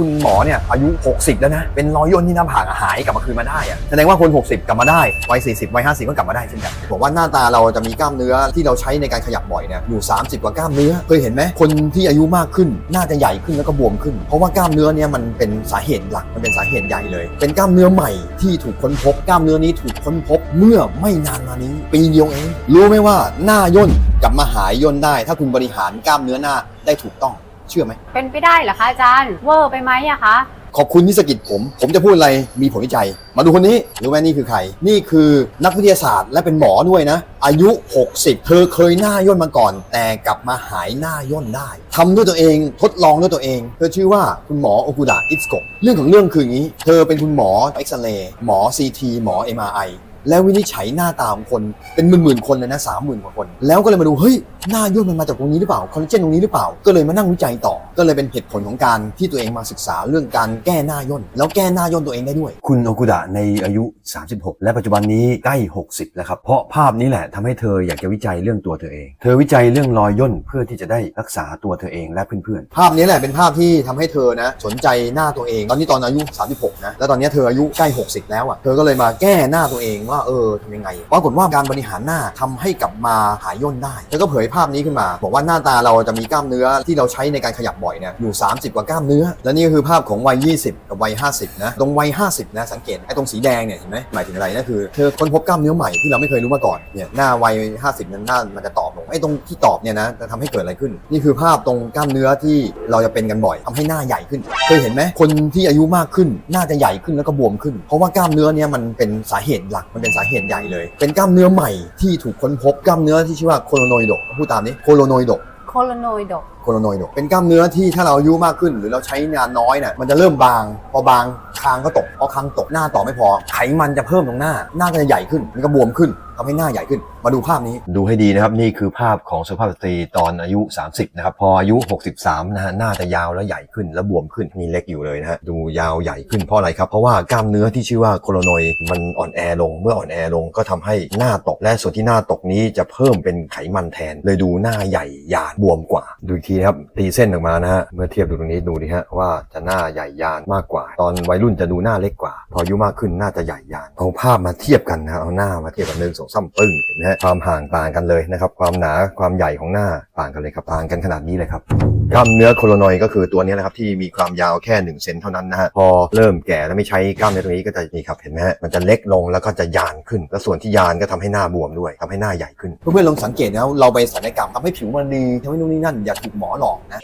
คุณหมอเนี่ยอายุ 60 แล้วนะ เป็นรอยย่นที่หน้าผากหายกลับมาคืนมาได้อะแสดงว่าคน 60 กลับมาได้วัย40วัย50 ก็กลับมาได้เช่นกันผมว่าหน้าตาเราจะมีกล้ามเนื้อที่เราใช้ในการขยับบ่อยเนี่ยอยู่ 30 กว่ากล้ามเนื้อเคยเห็นไหมคนที่อายุมากขึ้นน่าจะใหญ่ขึ้นแล้วก็บวมขึ้น เพราะว่ากล้ามเนื้อเนี่ยมันเป็นสาเหตุหลักมันเป็นสาเหตุใหญ่เลย เป็นกล้ามเนื้อใหม่ที่ถูกค้นพบกล้ามเนื้อนี้ถูกค้นพบเมื่อไม่นานมานี้ ปีเดียวเองรู้ไหมว่าหน้าย่นกลับมาหายย่นได้ ถ้าคุณบริหารกล้ามเนื้อหน้าได้ถูกต้อง เชื่อไหม เป็นไปได้เหรอคะอาจารย์ เวอร์ไปไหมอะคะ ขอบคุณที่สะกิดผม ผมจะพูดอะไรมีผลวิจัย มาดูคนนี้รู้ไหมนี่คือใคร นี่คือนักวิทยาศาสตร์และเป็นหมอด้วยนะ อายุ 60 เธอเคยหน้าย่นมาก่อน แต่กลับมาหายหน้าย่นได้ทำด้วยตัวเองทดลองด้วยตัวเอง เธอชื่อว่าคุณหมอโอกุดะอิสโกะเรื่องของเรื่องคืออย่างนี้ เธอเป็นคุณหมอเอ็กซเรย์หมอ CT หมอ MRI แล้ววินิจฉัยหน้าตาของคนเป็นหมื่นๆคนเลยนะสามหมื่นกว่าคน แล้วก็เลยมาดูเฮ้ยหน้าย่นมันมาจากตรงนี้หรือเปล่าคอลลาเจนตรงนี้หรือเปล่า ก็เลยมานั่งวิจัยต่อ ก็เลยเป็นเหตุผลของการที่ตัวเองมาศึกษาเรื่องการแก้หน้าย่นแล้วแก้หน้าย่นตัวเองได้ด้วย คุณโอกุดะในอายุ 36 และปัจจุบันนี้ใกล้ 60 แล้วครับ เพราะภาพนี้แหละทำให้เธออยากจะวิจัยเรื่องตัวเธอเอง เธอวิจัยเรื่องรอยย่นเพื่อที่จะได้รักษาตัวเธอเองและเพื่อนภาพนี้แหละเป็นภาพที่ทำให้เธอนะสนใจหน้าตัวเอง ตอนนี้ตอนอายุ 36 นะ แล้วตอนนี้เธออายุใกล้ 60 แล้วอะ เธอก็เลยมาแก้หน้าตัวเองว่า่าเออทำยังไงปรากฏว่าการบริหารหน้าทำให้กลับมาหายย่นได้แล้วก็เผยภาพนี้ขึ้นมา บอกว่าหน้าตาเราจะมีกล้ามเนื้อที่เราใช้ในการขยับบ่อยเนี่ยอยู่ 30 กว่ากล้ามเนื้อ และนี่ก็คือภาพของวัย 20 กับวัย 50 นะ ตรงวัย 50 นะ สังเกตไอ้ตรงสีแดงเนี่ยเห็นไหมหมายถึงอะไรนั่นคือเธอค้นพบกล้ามเนื้อใหม่ที่เราไม่เคยรู้มาก่อนเนี่ยหน้าวัย 50 นั้นหน้ามันจะตอบ อ้ตรงที่ตอบเนี่ยนะจะทำให้เกิดอะไรขึ้น นี่คือภาพตรงกล้ามเนื้อที่เราจะเป็นกันบ่อยทำให้หน้าใหญ่ขึ้นเคยเห็นไหมคนที่อายุมากขึ้นหน้าจะใหญ่ขึ้นแล้วก็บวมขึ้น เพราะว่ากล้ามเนื้อเนี่ยมันเป็นสาเหตุหลักมันเป็นสาเหตุใหญ่เลย เป็นกล้ามเนื้อใหม่ที่ถูกค้นพบกล้ามเนื้อที่ชื่อว่าโคโลโนอิโดพูดตามนี้โคโลโนอิโดโคโลโนยดก โคโลโนอิโดเป็นกล้ามเนื้อที่ถ้าเราอายุมากขึ้น หรือเราใช้งานน้อยน่ะมันจะเริ่มบาง พอบางคางก็ตกพอคางตกหน้าต่อไม่พอ ไขมันจะเพิ่มตรงหน้า หน้าก็จะใหญ่ขึ้นมันก็บวมขึ้นทำให้หน้าใหญ่ขึ้น มาดูภาพนี้ ดูให้ดีนะครับ นี่คือภาพของสุภาพสตรีตอนอายุ 30 นะครับ พออายุ 63 นะฮะ หน้าจะยาวและใหญ่ขึ้น และบวมขึ้นนี่เล็กอยู่เลยนะฮะ ดูยาวใหญ่ขึ้นเพราะอะไรครับ เพราะว่ากล้ามเนื้อที่ชื่อว่าโคโลนอยมันอ่อนแอลง เมื่ออ่อนแอลงก็ทำให้หน้าตก และส่วนที่หน้าตกนี้จะเพิ่มเป็นไขมันแทน เลยดูหน้าใหญ่ยานบวมกว่า ดูอีกทีนะครับตีเส้นออกมานะฮะเมื่อเทียบดูตรงนี้ดูดิฮะว่าจะหน้าใหญ่ยานมากกว่า ตอนวัยรุ่นจะดูหน้าเล็กกว่า พออายุมากขึ้นหน้าจะใหญ่ยานเอาภาพมาเทียบกันนะเอาหน้ามาเทียบกันหนึ่งสองสามปึ้งเห็นไหมฮะความห่างต่างกันเลยนะครับความหนาความใหญ่ของหน้าต่างกันเลยครับต่างกันขนาดนี้เลยครับ กล้ามเนื้อโคโลนอยก็คือตัวนี้แหละครับที่มีความยาวแค่1เซนเท่านั้นนะฮะพอเริ่มแก่แล้วไม่ใช้กล้ามเนื้อตรงนี้ก็จะนี่ครับเห็นไหมฮะมันจะเล็กลงแล้วก็จะยานขึ้น แล้วส่วนที่ยานก็ทำให้หน้าบวมด้วยทำให้หน้าใหญ่ขึ้นเพื่อนๆลองสังเกตนะเราไปศัลยกรรมทำให้ผิวมันดีทำให้นู่นนี่นั่นอย่าถูกหมอหลอกนะ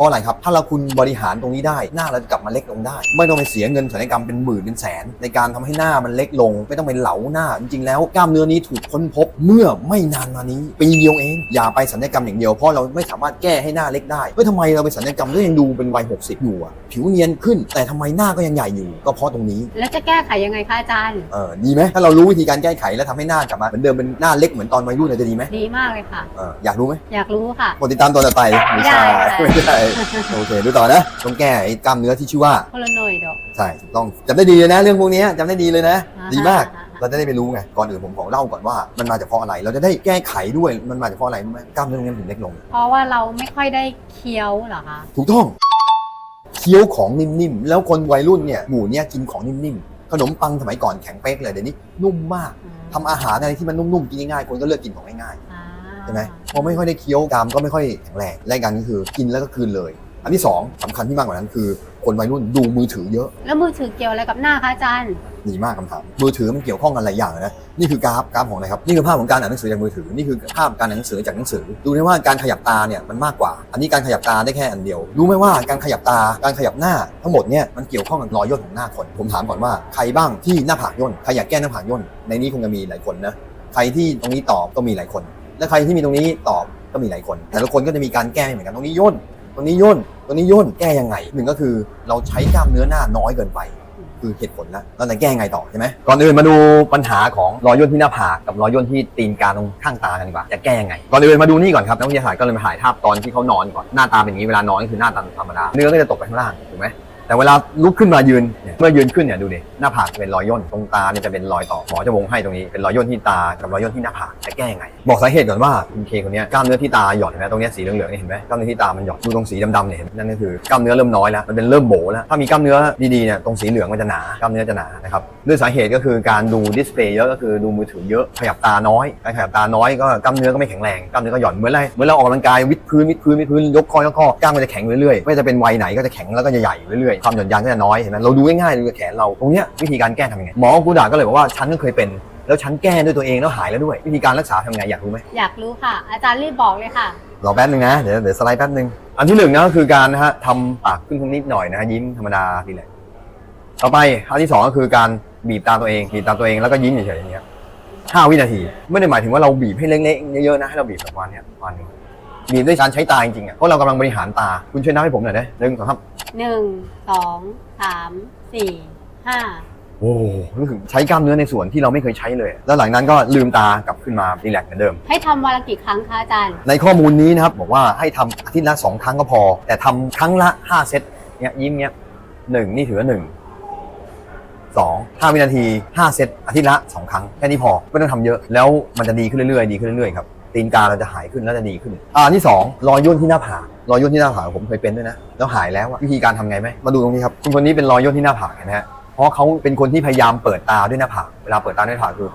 ราะอะไรครับ ถ้าเราคุณบริหารตรงนี้ได้ หน้าเราจะกลับมาเล็กลงได้ ไม่ต้องไปเสียเงินศัลยกรรมเป็นหมื่นเป็นแสน ในการทำให้หน้ามันเล็กลง ไม่ต้องไปเหลาหน้า จริงๆแล้วกล้ามเนื้อนี้ถูกค้นพบเมื่อไม่นานมานี้ปีเดียวเอง อย่าไปศัลยกรรมอย่างเดียวเพราะเราไม่สามารถแก้ให้หน้าเล็กได้เฮ้ยทำไมเราไปศัลยกรรมแล้วยังดูเป็นวัย60อยู่อะผิวเนียนขึ้น แต่ทำไมหน้าก็ยังใหญ่อยู่ ก็เพราะตรงนี้ แล้วจะแก้ไขยังไงคะอาจารย์ เออดีไหมถ้าเรารู้วิธีการแก้ไขแล้วทำให้หน้ากลับมาเหมือนเดิมเป็นหน้าเล็กเหมือนตอนวัยรุ่นจะดีไหมดีมากเลยค่ะเอออยากรู้ไหมอยากรู้ค่ะกดติดตามตอนต่อไปไม่ใช่ได้ค่ะไม่ใช่โอเคดูต่อนะต้องแก้ไอ้กล้ามเนื้อที่ชื่อว่าโคโลโนอยดกใช่ถูกต้องจำได้ดีเลยนะ เรื่องพวกนี้จำได้ดีเลยนะ อ่าดีมากอ่าอ่าเราจะได้ไปรู้ไงก่อนอื่นผมขอเล่าก่อนว่ามันมาจากเพราะอะไร เราจะได้แก้ไขด้วยมันมาจากเพราะอะไรกล้ามเนื้อตรงนี้มันถึงเล็กลง เพราะว่าเราไม่ค่อยได้เคี้ยวเหรอคะ ถูกต้องเคี้ยวของนิ่มๆ แล้วคนวัยรุ่นเนี่ยหมู่เนี่ยกินของนิ่มๆ ขนมปังสมัยก่อนแข็งเป๊กเลยเดี๋ยวนี้นุ่มมากทำอาหารอะไรที่มันนุ่มๆ กินง่ายๆ คนก็เลือกกินของง่ายๆอ่าใช่ไหมพอไม่ค่อยได้เคี้ยวกรามก็ไม่ค่อยแข็งแรงและอีกอันก็คือกินแล้วก็คืนเลย อันที่สองสำคัญที่มากกว่านั้นคือ คนวัยรุ่นดูมือถือเยอะ แล้วมือถือเกี่ยวอะไรกับหน้าคะอาจารย์ดีมากคำถามมือถือมันเกี่ยวข้องกันหลายอย่างนะนี่คือกราฟกราฟของอะไรครับนี่คือภาพของการอ่านหนังสือจากมือถือนี่คือภาพการอ่านหนังสือจากหนังสือ ดูได้ว่าการขยับตาเนี่ยมันมากกว่า อันนี้การขยับตาได้แค่อันเดียว รู้ไหมว่าการขยับตาการขยับหน้าทั้งหมดเนี่ยมันเกี่ยวข้องกับรอยย่นของหน้าคนผมถามก่อนว่าใครบ้างที่หน้าผากย่นใครอยากแก้หน้าผากย่นในนี้คงจะมีหลายคนนะใครที่ตรงนี้ตอบก็มีหลายคน และใครที่มีตรงนี้ตอบก็มีหลายคน แต่ละคนก็จะมีการแก้ไม่เหมือนกันตรงนี้ย่นตรงนี้ย่นตรงนี้ย่นแก้ยังไงหนึ่งก็คือเราใช้กล้ามเนื้อหน้าน้อยเกินไป คือเหตุผลแล้วเราจะแก้ยังไงต่อใช่ไหมก่อนอื่นมาดูปัญหาของรอยย่นที่หน้าผากกับรอยย่นที่ตีนกาตรงข้างตากันดีกว่าจะแก้ยังไงก่อนอื่นมาดูนี่ก่อนครับนักวิทยาศาสตร์ก็เลยมาถ่ายภาพตอนที่เขานอนก่อนหน้าตาเป็นอย่างนี้เวลานอนก็คือหน้าตาธรรมดาเนื้อก็จะตกไปข้างล่างถูกไหม แต่เวลาลุกขึ้นมายืนเนี่ยเมื่อยืนขึ้นเนี่ยดูดิหน้าผากเป็นรอยย่นตรงตาเนี่ยจะเป็นรอยต่อหมอจะวงให้ตรงนี้เป็นรอยย่นที่ตากับรอยย่นที่หน้าผากจะแก้ยังไง บอกสาเหตุก่อนว่าคุณเคคนนี้กล้ามเนื้อที่ตาหย่อนเห็นไหมตรงนี้สีเหลืองๆเนี่ยเห็นไหมกล้ามเนื้อที่ตามันหย่อนดูตรงสีดำๆเนี่ยเห็นนั่นก็คือกล้ามเนื้อเริ่มน้อยแล้วมันเป็นเริ่มโบแล้วถ้ามีกล้ามเนื้อดีๆเนี่ยตรงสีเหลืองมันจะหนากล้ามเนื้อจะหนานะครับด้วยสาเหตุก็คือการดูดิสเพลย์เยอะก็คือดูมือถือเยอะขยับตาน้อยการขยับตาน้อยก็กล้ามเนื้อก็ไม่แข็งแรงกล้ามเนื้อก็หย่อนเหมือนอะไรเหมือนเราออกกำลังกายวิดพื้นวิดพื้นวิดพื้นยกคอยกข้อกล้ามมันจะแข็งเรื่อยๆไม่จะเป็นวัยไหนก็จะแข็งแล้วก็จะใหญ่เรื่อยความหย่อนยานก็จะน้อยเห็นไหมเราดูง่ายๆดูกับแขนเราตรงเนี้ยวิธีการแก้ทำยังไงหมอกูด่าก็เลยบอกว่าฉันก็เคยเป็น แล้วฉันแก้ด้วยตัวเองแล้วหายแล้วด้วย วิธีการรักษาทำไงอยากรู้ไหมอยากรู้ค่ะ อาจารย์รีบบอกเลยค่ะรอแป๊บนึงนะเดี๋ยวเดี๋ยวสไลด์แป๊บนึงอันที่หนึ่งนะก็คือการนะฮะทำปากขึ้นนิดหน่อยนะฮะยิ้มธรรมดาทีแหละต่อไปอันที่สองก็คือการบีบตาตัวเองบีบตาตัวเองแล้วก็ยิ้มเฉยๆอย่างเงี้ยห้าวินาที ไม่ได้หมายถึงว่าเราบีบให้เล็กๆเยอะๆนะให้เราบีบแบบวันเนี้ยวันหนึง บีบด้วยการใช้ตาจริงๆอะเพราะเรากำลังบริหารตาคุณช่วยนับให้ผมหน่อยได้หนึ่งสองครับหนึ่งสองสามสี่ห้าโอ้รู้สึกใช้กล้ามเนื้อในส่วนที่เราไม่เคยใช้เลย แล้วหลังนั้นก็ลืมตากลับขึ้นมารีแลกซ์เหมือนเดิม ให้ทำวันละกี่ครั้งคะอาจารย์ ในข้อมูลนี้นะครับบอกว่าให้ทำอาทิตย์ละสองครั้งก็พอ แต่ทำครั้งละห้าเซตเนี่ยยิ้มเนี่ยหนึ่งนี่ถือว่าหนึ่งสองห้าวินาทีห้าเซตอาทิตย์ละสองครั้ง แค่นี้พอ ไม่ต้องทำเยอะแล้วมันจะดีขึ้นเรื่อยๆ ดีขึ้นเรื่อยๆครับ ตีนกาเราจะหายขึ้นแล้วจะดีขึ้น อ่านที่สองรอยย่นที่หน้าผากรอยย่นที่หน้าผากผมเคยเป็นด้วยนะแล้วหายแล้วอะวิธีการทำไงไหมมาดูตรงนี้ครับคุณคนนี้เป็นรอยย่นที่หน้าผากเห็นไหมฮะเพราะเขาเป็นคนที่พยายามเปิดตาด้วยหน้าผากเวลาเปิดตาด้วยหน้าผากคือ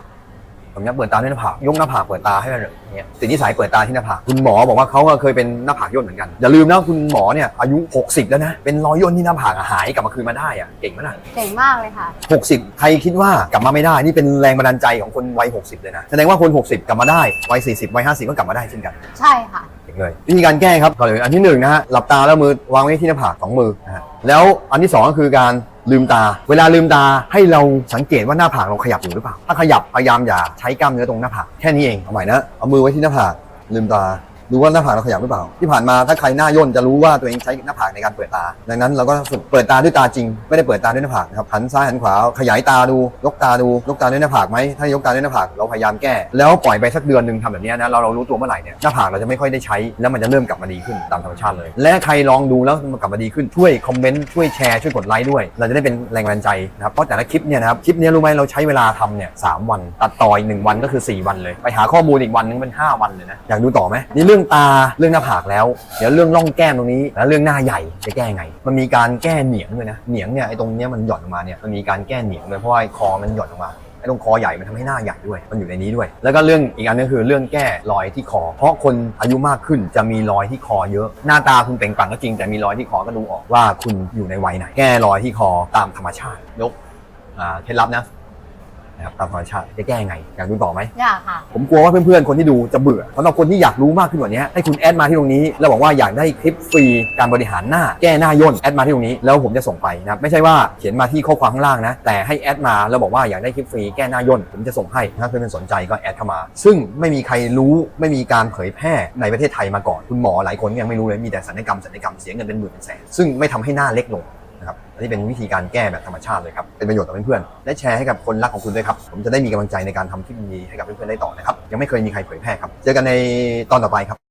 ผมเนี้ยเปิดตาด้วยหน้าผากยกหน้าผากเปิดตาให้มันอย่างเงี้ยติดนิสัยเปิดตาที่หน้าผากคุณหมอบอกว่าเขาก็เคยเป็นหน้าผากย่นเหมือนกันอย่าลืมนะคุณหมอเนี่ยอายุ 60 แล้วนะเป็นรอยย่นที่หน้าผากอะหายกลับมาคืนมาได้อะเก่งมากเจ๋งมากเลยค่ะ 60 ใครคิดว่ากลับมาไม่ได้นี่เป็นแรงบันดาลใจของคนวัย 60 เลยนะแสดงว่าคน 60 กลับมาได้วัย 40วัย 50 ก็กลับมาได้เช่นกันใช่ค่ะเก่งเลยวิธีการแก้ครับก่อนเลยอันที่หนึ่งนะฮะหลับตาแล้วมือวางไว้ที่หน้าผากสองมือนะฮะแล้วอันที่สองก็คือการ ลืมตา เวลาลืมตาให้เราสังเกตว่าหน้าผากเราขยับอยู่หรือเปล่า ถ้าขยับพยายามอย่าใช้กล้ามเนื้อตรงหน้าผากแค่นี้เองเอาใหม่นะเอามือไว้ที่หน้าผากลืมตา ดูว่าหน้าผากเราขยับหรือเปล่า ที่ผ่านมาถ้าใครหน้าย่นจะรู้ว่าตัวเองใช้หน้าผากในการเปิดตา ดังนั้นเราก็ฝึกเปิดตาด้วยตาจริง ไม่ได้เปิดตาด้วยหน้าผากนะครับหันซ้ายหันขวาขยายตาดู ยกตาดู ยกตาด้วยหน้าผากไหมถ้ายกตาด้วยหน้าผากเราพยายามแก้ แล้วปล่อยไปสักเดือนหนึ่งทำแบบนี้นะเราเรารู้ตัวเมื่อไหร่เนี่ยหน้าผากเราจะไม่ค่อยได้ใช้แล้วมันจะเริ่มกลับมาดีขึ้นตามธรรมชาติเลย และใครลองดูแล้วมันกลับมาดีขึ้นช่วยคอมเมนต์ช่วยแชร์ช่วยกดไลค์ด้วย เราจะได้เป็นแรงบันดาลใจนะครับเพราะแต่ละคลิปเนี่ยนะครับคลิปเนี้ยรู้ไหมเราใช้เวลาทำเนี่ยสามวันตัดต่ออีกหนึ่งวันก็คือ 4 วันเลย ไปหาข้อมูลอีกวันนึงเป็น 5 วันเลยนะอยากดูต่อไหมนี่เรื่องตาเรื่องหน้าผากแล้ว เดี๋ยวเรื่องร่องแก้มตรงนี้แล้วเรื่องหน้าใหญ่จะแก้ไง มันมีการแก้เหนียงด้วยนะเหนียงเนี่ยไอ้ตรงเนี้ยมันหย่อนออกมาเนี่ยมันมีการแก้เหนียงด้วยเพราะว่าไอ้คอมันหย่อนออกมาไอ้ตรงคอใหญ่มันทำให้หน้าใหญ่ด้วย มันอยู่ในนี้ด้วย แล้วก็เรื่องอีกอันนึงคือเรื่องแก้รอยที่คอ เพราะคนอายุมากขึ้นจะมีรอยที่คอเยอะ หน้าตาคุณเปล่งปลั่งก็จริงแต่มีรอยที่คอก็ดูออกว่าคุณอยู่ในวัยไหน แก้รอยที่คอตามธรรมชาติยกเคล็ดลับนะ นะครับตามธรรมชาติจะแก้ไงอยากดูต่อไหมอยากค่ะ ผมกลัวว่าเพื่อนๆ คนที่ดูจะเบื่อสำหรับคนที่อยากรู้มากขึ้นกว่านี้ให้คุณแอดมาที่ตรงนี้ แล้วบอกว่าอยากได้คลิปฟรีการบริหารหน้า แก้หน้าย่นแอดมาที่ตรงนี้ แล้วผมจะส่งไปนะครับไม่ใช่ว่าเขียนมาที่ข้อความข้างล่างนะ แต่ให้แอดมาแล้วบอกว่าอยากได้คลิปฟรีแก้หน้าย่นผมจะส่งให้ถ้าเพื่อนๆสนใจก็แอดเข้ามา ซึ่งไม่มีใครรู้ไม่มีการเผยแพร่ในประเทศไทยมาก่อนคุณหมอหลายคนก็ยังไม่รู้เลยมีแต่ศัลยกรรมศัลยกรรมเสียเงินเป็นหมื่นเป็นแสนซึ่งไม่ทำให้หน้าเล็กลงนะครับ อันนี้เป็นวิธีการแก้แบบธรรมชาติเลยครับเป็นประโยชน์ต่อเพื่อนๆและแชร์ให้กับคนรักของคุณด้วยครับผมจะได้มีกำลังใจในการทำคลิปดีๆให้กับเพื่อนๆได้ต่อนะครับยังไม่เคยมีใครเผยแพร่ครับเจอกันในตอนต่อไปครับ